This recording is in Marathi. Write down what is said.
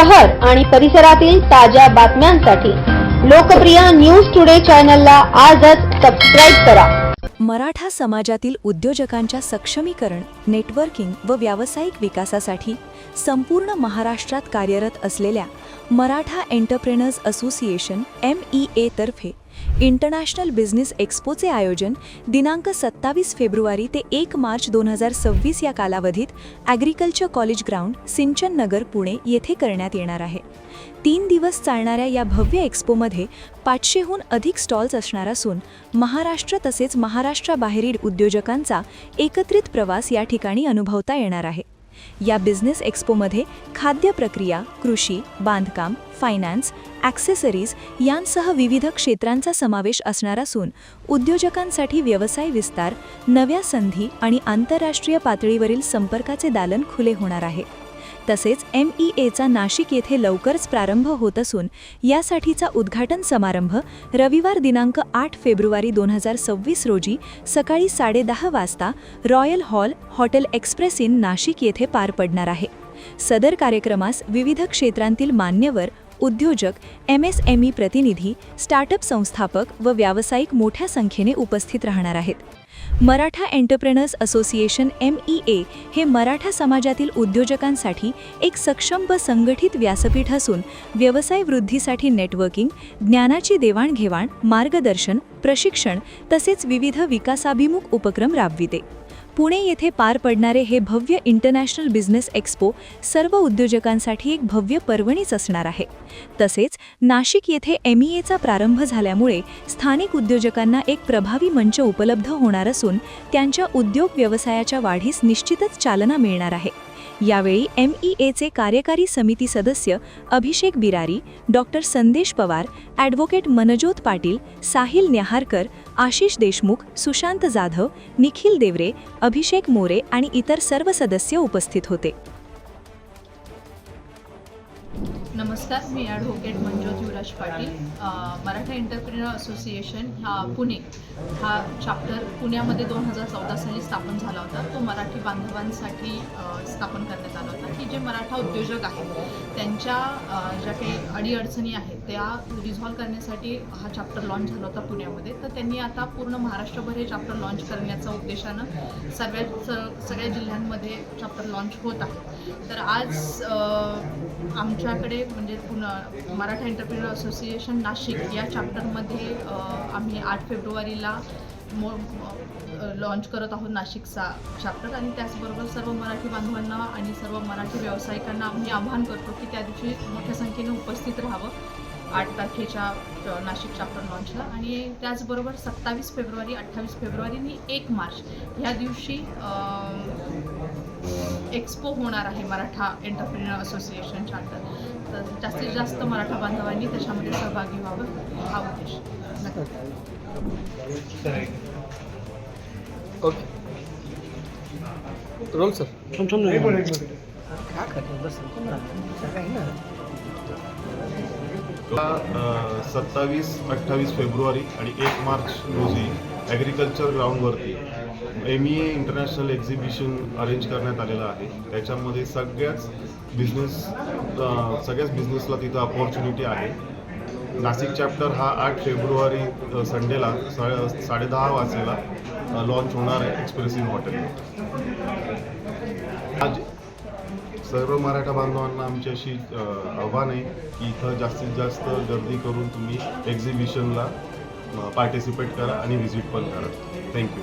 शहर आणि परिसरातील ताज्या बातम्यांसाठी लोकप्रिय न्यूज टुडे चॅनलला आजच सबस्क्राईब करा. मराठा समाजातील उद्योजकांच्या सक्षमीकरण नेटवर्किंग व व्यावसायिक विकासासाठी संपूर्ण महाराष्ट्रात कार्यरत असलेल्या Maratha entrepreneurs association M E एतर्फे international business एक्स्पोचे आयोजन दिनांक सत्तावीस फेब्रुवारी ते एक मार्च दोन हजार सव्वीस या कालावधीत ॲग्रिकल्चर कॉलेज ग्राउंड सिंचन नगर पुणे येथे करण्यात येणार आहे. तीन दिवस चालणाऱ्या या भव्य एक्स्पोमध्ये पाचशेहून अधिक स्टॉल्स असणार असून महाराष्ट्र तसेच महाराष्ट्राबाहेरील उद्योजकांचा एकत्रित प्रवास या ठिकाणी अनुभवता येणार आहे. या बिझनेस एक्स्पोमध्ये खाद्य प्रक्रिया कृषी बांधकाम फायनान्स ॲक्सेसरीज यांसह विविध क्षेत्रांचा समावेश असणार असून उद्योजकांसाठी व्यवसाय विस्तार नव्या संधी आणि आंतरराष्ट्रीय पातळीवरील संपर्काचे दालन खुले होणार आहे. तसेच एम ई एचा नाशिक येथे लवकरच प्रारंभ होत असून यासाठीचा उद्घाटन समारंभ रविवार दिनांक आठ फेब्रुवारी दोन हजार सव्वीस रोजी सकाळी साडेदहा वाजता royal hall hotel express in Nashik येथे पार पडणार आहे. सदर कार्यक्रमास विविध क्षेत्रांतील मान्यवर उद्योजक एम एस एम ई प्रतिनिधी स्टार्टअप संस्थापक व व्यावसायिक मोठ्या संख्येने उपस्थित राहणार आहेत. Maratha entrepreneurs association M E A हे मराठा समाजातील उद्योजकांसाठी एक सक्षम व संघटित व्यासपीठ असून व्यवसाय वृद्धीसाठी नेटवर्किंग ज्ञानाची देवाणघेवाण मार्गदर्शन प्रशिक्षण तसेच विविध विकासाभिमुख उपक्रम राबविते. पुणे येथे पार पडणारे हे भव्य इंटरनॅशनल बिझनेस एक्स्पो सर्व उद्योजकांसाठी एक भव्य पर्वणीच असणार आहे. तसेच नाशिक येथे एम ई एचा प्रारंभ झाल्यामुळे स्थानिक उद्योजकांना एक प्रभावी मंच उपलब्ध होणार असून त्यांच्या उद्योग व्यवसायाच्या वाढीस निश्चितच चालना मिळणार आहे. यावेळी एम ई एचे कार्यकारी समिती सदस्य अभिषेक बिरारी डॉक्टर संदेश पवार ॲडव्होकेट मनजोत पाटील साहिल न्याहारकर आशिष देशमुख सुशांत जाधव निखिल देवरे अभिषेक मोरे आणि इतर सर्व सदस्य उपस्थित होते. नमस्कार मी advocate Manjot Yuvraj Patil Maratha entrepreneur association हा पुणे हा चॅप्टर पुण्यामध्ये दोन हजार चौदा साली स्थापन झाला होता. तो मराठी बांधवांसाठी स्थापन करण्यात आला होता. जे मराठा उद्योजक आहेत त्यांच्या ज्या काही अडीअडचणी आहेत त्या रिझॉल्व्ह करण्यासाठी हा चॅप्टर लॉन्च झाला होता पुण्यामध्ये. तर त्यांनी आता पूर्ण महाराष्ट्रभर हे चॅप्टर लॉन्च करण्याचा उद्देशानं सगळ्याच सगळ्या जिल्ह्यांमध्ये चॅप्टर लॉन्च होत आहे. तर आज आमच्याकडे म्हणजे पुन्हा मराठा एंटरप्रिनर असोसिएशन नाशिक या चॅप्टरमध्ये आम्ही आठ फेब्रुवारीला मो लॉन्च करत आहोत नाशिकचा चॅप्टर आणि त्याचबरोबर सर्व मराठी बांधवांना आणि सर्व मराठी व्यावसायिकांना आम्ही आवाहन करतो की त्या दिवशी मोठ्या संख्येने उपस्थित राहावं आठ तारखेच्या नाशिक चॅप्टर लॉन्चला आणि त्याचबरोबर सत्तावीस फेब्रुवारी अठ्ठावीस फेब्रुवारी आणि एक मार्च ह्या दिवशी एक्सपो होणार आहे मराठा एंटरप्रिनर असोसिएशन चार्टर तर जास्तीत जास्त मराठा बांधवांनी त्याच्यामध्ये सहभागी व्हावं हा उद्देश. नक्की. ओके. Role sir. सत्तावीस अठ्ठावीस फेब्रुवारी आणि एक मार्च रोजी ॲग्रिकल्चर ग्राउंडवरती M E A international exhibition arrange करण्यात आलेलं आहे. त्याच्यामध्ये सगळ्याच बिझनेस सगळ्याच बिझनेसला तिथं अपॉर्च्युनिटी आहे. नाशिक चॅप्टर हा आठ फेब्रुवारी संडेला सा साडेदहा वाजेला लॉन्च होणार आहे एक्सप्रेसिव्ह हॉटेल आज सर्व मराठा बांधवांना आमची अशी आव्हान आहे की इथं जास्तीत जास्त गर्दी करून तुम्ही एक्झिबिशनला पार्टिसिपेट करा आणि व्हिजिट पण करा. थँक्यू